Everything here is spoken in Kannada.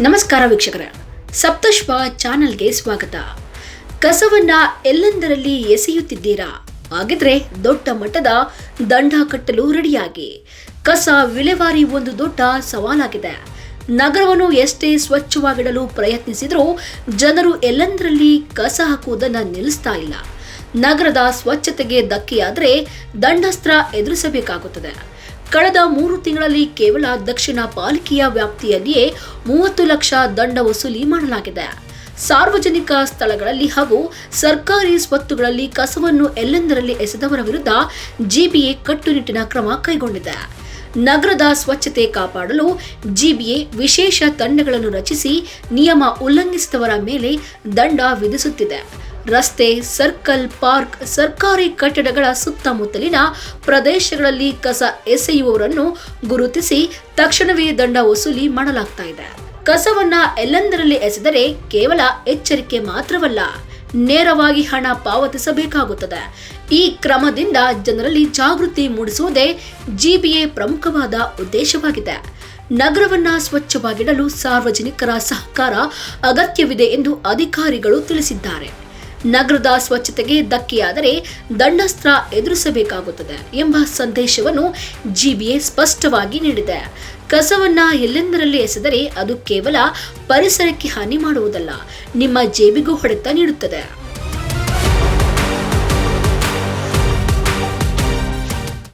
ನಮಸ್ಕಾರ ವೀಕ್ಷಕರೇ. ಸಪ್ತಶ್ವ ಚಾನಲ್ಗೆ ಸ್ವಾಗತ. ಕಸವನ್ನ ಎಲ್ಲೆಂದರಲ್ಲಿ ಎಸೆಯುತ್ತಿದ್ದೀರಾ? ಹಾಗಿದ್ರೆ ದೊಡ್ಡ ಮಟ್ಟದ ದಂಡ ಕಟ್ಟಲು ರೆಡಿಯಾಗಿ. ಕಸ ವಿಲೇವಾರಿ ಒಂದು ದೊಡ್ಡ ಸವಾಲಾಗಿದೆ. ನಗರವನ್ನು ಎಷ್ಟೇ ಸ್ವಚ್ಛವಾಗಿಡಲು ಪ್ರಯತ್ನಿಸಿದರೂ ಜನರು ಎಲ್ಲೆಂದರಲ್ಲಿ ಕಸ ಹಾಕುವುದನ್ನು ನಿಲ್ಲಿಸ್ತಾ ಇಲ್ಲ. ನಗರದ ಸ್ವಚ್ಛತೆಗೆ ಧಕ್ಕೆಯಾದರೆ ದಂಡಸ್ತ್ರ ಎದುರಿಸಬೇಕಾಗುತ್ತದೆ. ಕಳೆದ ಮೂರು ತಿಂಗಳಲ್ಲಿ ಕೇವಲ ದಕ್ಷಿಣ ಪಾಲಿಕೆಯ ವ್ಯಾಪ್ತಿಯಲ್ಲಿಯೇ ಮೂವತ್ತು ಲಕ್ಷ ದಂಡ ವಸೂಲಿ ಮಾಡಲಾಗಿದೆ. ಸಾರ್ವಜನಿಕ ಸ್ಥಳಗಳಲ್ಲಿ ಹಾಗೂ ಸರ್ಕಾರಿ ಸ್ವತ್ತುಗಳಲ್ಲಿ ಕಸವನ್ನು ಎಲ್ಲೆಂದರಲ್ಲಿ ಎಸೆದವರ ವಿರುದ್ಧ ಜಿಬಿಎ ಕಟ್ಟುನಿಟ್ಟಿನ ಕ್ರಮ ಕೈಗೊಂಡಿದೆ. ನಗರದ ಸ್ವಚ್ಛತೆ ಕಾಪಾಡಲು ಜಿಬಿಎ ವಿಶೇಷ ತಂಡಗಳನ್ನು ರಚಿಸಿ ನಿಯಮ ಉಲ್ಲಂಘಿಸಿದವರ ಮೇಲೆ ದಂಡ ವಿಧಿಸುತ್ತಿದೆ. ರಸ್ತೆ, ಸರ್ಕಲ್, ಪಾರ್ಕ್, ಸರ್ಕಾರಿ ಕಟ್ಟಡಗಳ ಸುತ್ತಮುತ್ತಲಿನ ಪ್ರದೇಶಗಳಲ್ಲಿ ಕಸ ಎಸೆಯುವವರನ್ನು ಗುರುತಿಸಿ ತಕ್ಷಣವೇ ದಂಡ ವಸೂಲಿ ಮಾಡಲಾಗ್ತಾ ಇದೆ. ಕಸವನ್ನ ಎಲ್ಲೆಂದರಲ್ಲಿ ಎಸೆದರೆ ಕೇವಲ ಎಚ್ಚರಿಕೆ ಮಾತ್ರವಲ್ಲ, ನೇರವಾಗಿ ಹಣ ಪಾವತಿಸಬೇಕಾಗುತ್ತದೆ. ಈ ಕ್ರಮದಿಂದ ಜನರಲ್ಲಿ ಜಾಗೃತಿ ಮೂಡಿಸುವುದೇ ಜಿಬಿಎ ಪ್ರಮುಖವಾದ ಉದ್ದೇಶವಾಗಿದೆ. ನಗರವನ್ನ ಸ್ವಚ್ಛವಾಗಿಡಲು ಸಾರ್ವಜನಿಕರ ಸಹಕಾರ ಅಗತ್ಯವಿದೆ ಎಂದು ಅಧಿಕಾರಿಗಳು ತಿಳಿಸಿದ್ದಾರೆ. ನಗರದ ಸ್ವಚ್ಛತೆಗೆ ಧಕ್ಕೆಯಾದರೆ ದಂಡಸ್ತ್ರ ಎದುರಿಸಬೇಕಾಗುತ್ತದೆ ಎಂಬ ಸಂದೇಶವನ್ನು ಜಿಬಿಎ ಸ್ಪಷ್ಟವಾಗಿ ನೀಡಿದೆ. ಕಸವನ್ನ ಎಲ್ಲೆಂದರಲ್ಲಿ ಎಸೆದರೆ ಅದು ಕೇವಲ ಪರಿಸರಕ್ಕೆ ಹಾನಿ ಮಾಡುವುದಲ್ಲ, ನಿಮ್ಮ ಜೇಬಿಗೂ ಹೊಡೆತ ನೀಡುತ್ತದೆ.